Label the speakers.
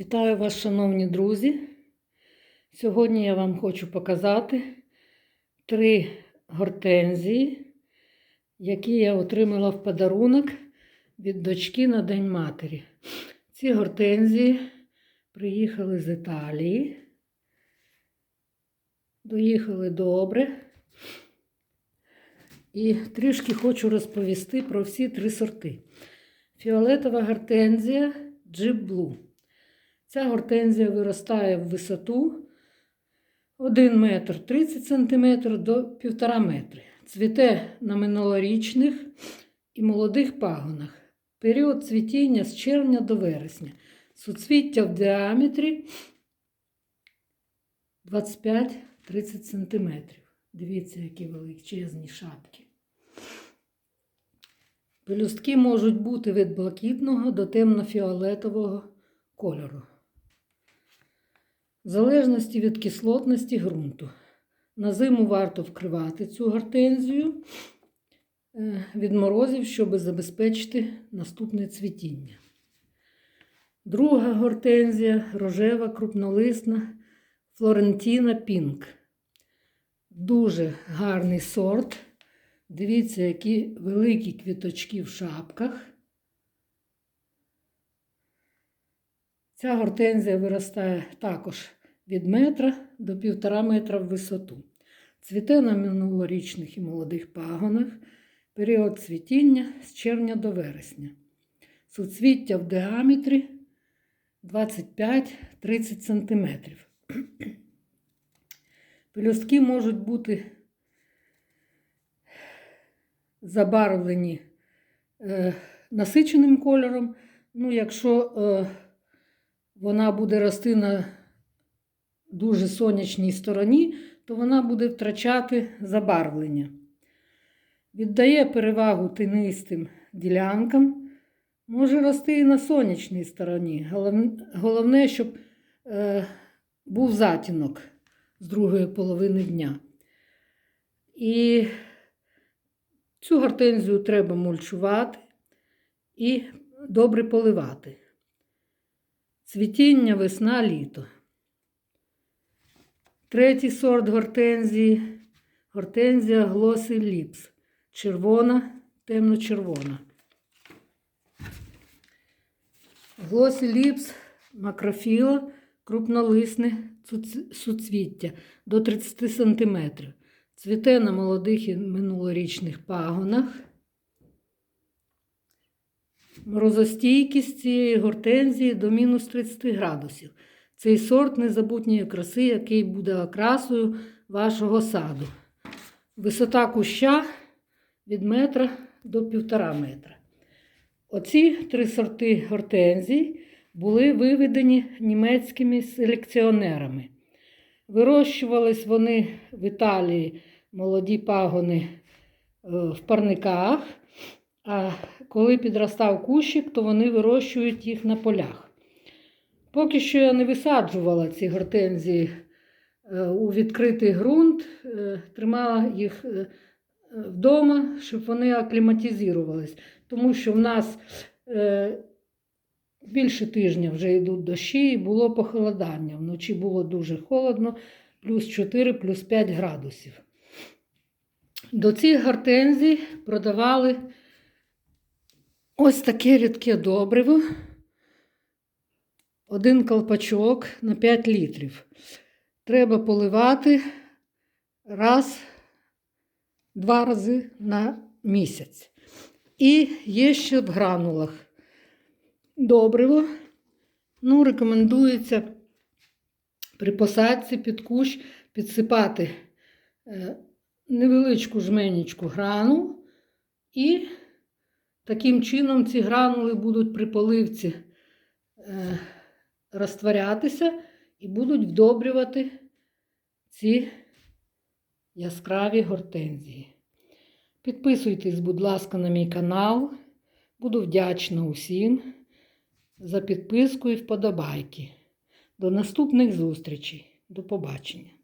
Speaker 1: Вітаю вас, шановні друзі. Сьогодні я вам хочу показати три гортензії, які я отримала в подарунок від дочки на День Матері. Ці гортензії приїхали з Італії. Доїхали добре. І трішки хочу розповісти про всі три сорти. Фіолетова гортензія Jeep Blue. Ця гортензія виростає в висоту 1 метр 30 см до 1,5 метри. Цвіте на минулорічних і молодих пагонах. Період цвітіння з червня до вересня. Суцвіття в діаметрі 25-30 см. Дивіться, які величезні шапки. Пелюстки можуть бути від блакитного до темно-фіолетового кольору. В залежності від кислотності ґрунту. На зиму варто вкривати цю гортензію е, від морозів, щоб забезпечити наступне цвітіння. Друга гортензія рожева, крупнолисна Флорентіна Пінк. Дуже гарний сорт. Дивіться, які великі квіточки в шапках. Ця гортензія виростає також від метра до півтора метра в висоту. Цвіте на минулорічних і молодих пагонах. Період цвітіння з червня до вересня. Суцвіття в діаметрі 25-30 см. Пелюстки можуть бути забарвлені е, насиченим кольором. Ну, якщо е, вона буде рости на дуже сонячній стороні, то вона буде втрачати забарвлення. Віддає перевагу тинистим ділянкам, може рости і на сонячній стороні. Головне, щоб е, був затінок з другої половини дня. І цю гортензію треба мульчувати і добре поливати. Цвітіння весна літо. Третій сорт гортензії гортензія Глоси Ліпс. Червона, темно-червона. Глосі Ліпс макрофіла, крупнолисне суцвіття до 30 см. Цвіте на молодих і минулорічних пагонах. Морозостійкість цієї гортензії до мінус 30 градусів. Цей сорт незабутньої краси, який буде окрасою вашого саду. Висота куща від метра до півтора метра. Оці три сорти гортензій були виведені німецькими селекціонерами. Вирощувались вони в Італії молоді пагони е, в парниках. А коли підростав кущик, то вони вирощують їх на полях. Поки що я не висаджувала ці гортензії е, у відкритий ґрунт, е, тримала їх е, вдома, щоб вони акліматизувались. Тому що в нас більше тижня вже йдуть дощі і було похолодання. Вночі було дуже холодно, плюс 4, плюс 5 градусів. До цих гортензій продавали. Ось таке рідке добриво. Один колпачок на 5 літрів. Треба поливати раз, два рази на місяць. І є ще в гранулах добриво. Ну, рекомендується при посадці під кущ підсипати е, невеличку жменічку гранул і Таким чином, ці гранули будуть при поливці е, розтворятися і будуть вдобрювати ці яскраві гортензії. Підписуйтесь, будь ласка, на мій канал. Буду вдячна усім за підписку і вподобайки. До наступних зустрічей. До побачення!